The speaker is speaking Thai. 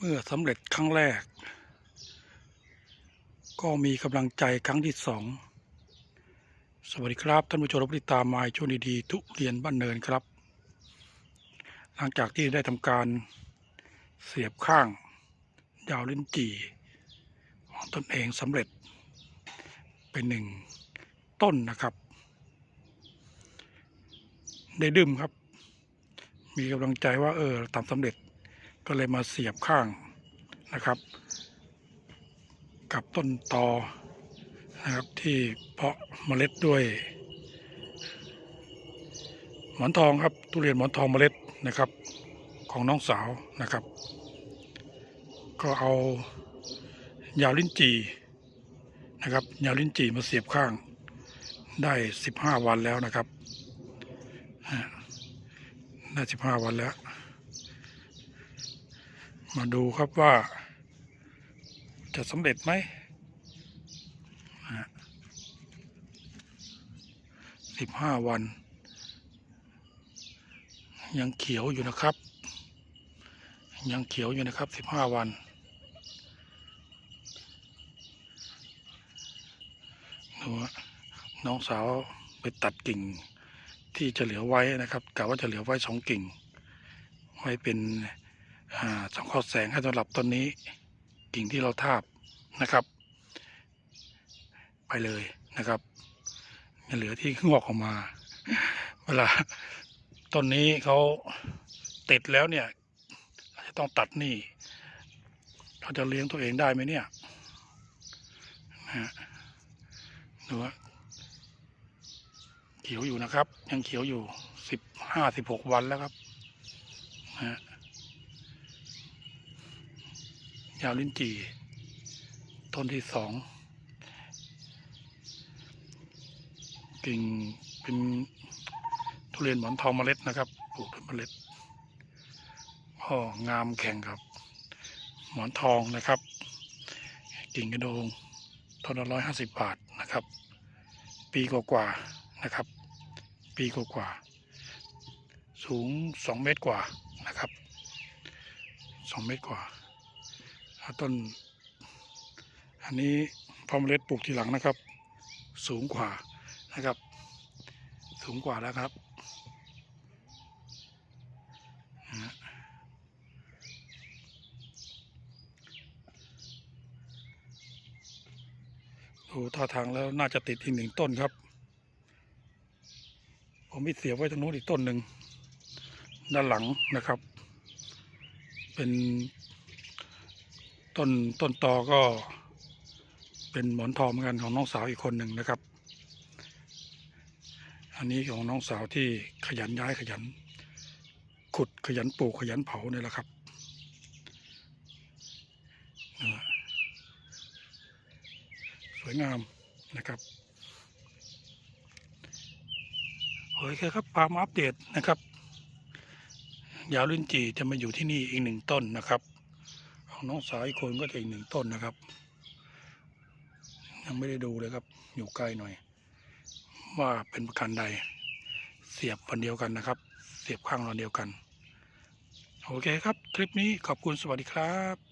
เมื่อสำเร็จครั้งแรก ก็มีกำลังใจครั้งที่สอง สวัสดีครับท่านผู้ชมที่ตามมาช่วงดีๆทุเรียนบ้านเนินครับ หลังจากที่ได้ทำการเสียบข้าง ยาวลิ้นจี่ของตนเองสำเร็จ เป็นหนึ่งต้นนะครับ ได้ดื่มครับ มีกำลังใจว่าเออทำสำเร็จ ก็เลยมาเสียบข้างนะครับ กับต้นตอนะครับที่เพาะเมล็ดด้วย หมอนทองครับทุเรียนหมอนทองเมล็ดนะครับ ของน้องสาวนะครับ ก็เอายาวลิ้นจีนะครับยาวลิ้นจีมาเสียบข้างได้สิบห้าวันแล้วนะครับได้สิบห้าวันแล้ว มาดูครับว่า จะสำเร็จไหมสิบห้าวัน ยังเขียวอยู่นะครับ ยังเขียวอยู่นะครับสิบห้าวัน ดูว่าน้องสาวไปตัดกิ่งที่จะเหลือไว้นะครับกะว่าจะเหลือไว้สองกิ่ง ไว้เป็น สังเคราะห์แสงให้สำหรับต้นนี้กิ่งที่เราทาบนะครับ ไปเลยนะครับเหลือที่งอกออกมา เวลาต้นนี้เขาติดแล้วเนี่ยเราจะต้องตัดนี่เขาจะเลี้ยงตัวเองได้ไหมเนี่ยนะฮะดูว่าเขียวอยู่นะครับ ยังเขียวอยู่สิบห้าสิบหกวันแล้วครับนะฮะ ยาวลิ้นจี่ ต้นที่สองกิ่งเป็นทุเรียนหมอนทองเมล็ดนะครับปลูกด้วยเมล็ดพ่องามแข่งกับ หมอนทองนะครับ กิ่งกระโดงต้นละร้อยห้าสิบบาทนะครับ ปีกว่าๆนะครับ ปีกว่าๆสูงสองเมตรกว่านะครับสองเมตรกว่า ต้น อันนี้พอเมล็ดปลูกทีหลังนะครับ สูงกว่านะครับ สูงกว่าแล้วครับดูท่าทางแล้วน่าจะติดอีกหนึ่งต้นครับ ผมมีเสียบไว้ตรงนู้นอีกต้นหนึ่งด้านหลังนะครับ เป็น ต้นต้นตอก็เป็นหมอนทองเหมือนกันของน้องสาวอีกคนหนึ่งนะครับ อันนี้ของน้องสาวที่ขยันย้ายขยัน ขุดขยันปลูกขยันเผาเนี่ยแหละครับสวยงามนะครับโอเคครับพามาอัปเดตนะครับ ยาวลิ้นจีจะมาอยู่ที่นี่อีกหนึ่งต้นนะครับ ของน้องสาวอีกคนก็จะอีกหนึ่งต้นนะครับ ยังไม่ได้ดูเลยครับ อยู่ใกล้หน่อย ว่าเป็นประการใด เสียบวันเดียวกันนะครับ เสียบข้างวันเดียวกัน โอเคครับ คลิปนี้ขอบคุณสวัสดีครับ